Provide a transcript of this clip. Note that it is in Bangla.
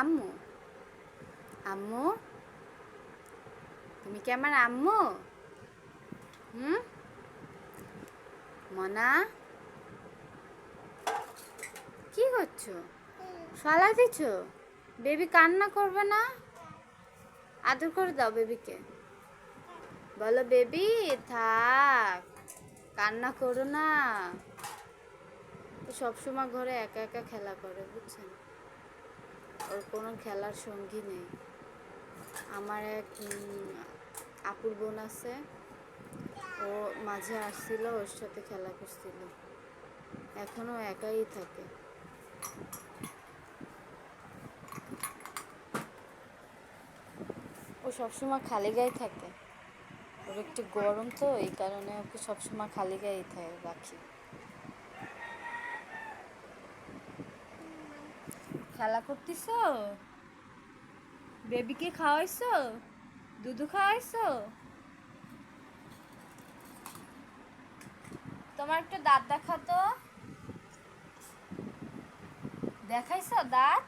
আম্মু। আম্মু? তুমি কি আমার আম্মু? হুম? মনা? কি করছ? ফালা দিচ্ছ বেবি কান্না করবে না? আদর করে দাও বেবিকে। বলো বেবি, থাক। কান্না করো না। সবসময় ঘরে একা একা খেলা করে, বুঝছেন? ওর কোনো খেলার সঙ্গী নেই। আমার এক আপুর বোন আছে। ও মাঝে আসছিল, ওর সাথে খেলা করছিল। এখনও একাই থাকে। ও সবসময় খালি গায়ে থাকে। ওর একটু গরম তো, এই কারণে ওকে সবসময় খালি গায়ে থাকে রাখি। খেলা করতেছ? বেবিকে খাওয়াইছ? দুধু খাওয়াইছ? তোমার একটা দাঁত দেখাতো। দেখাইছ দাঁত?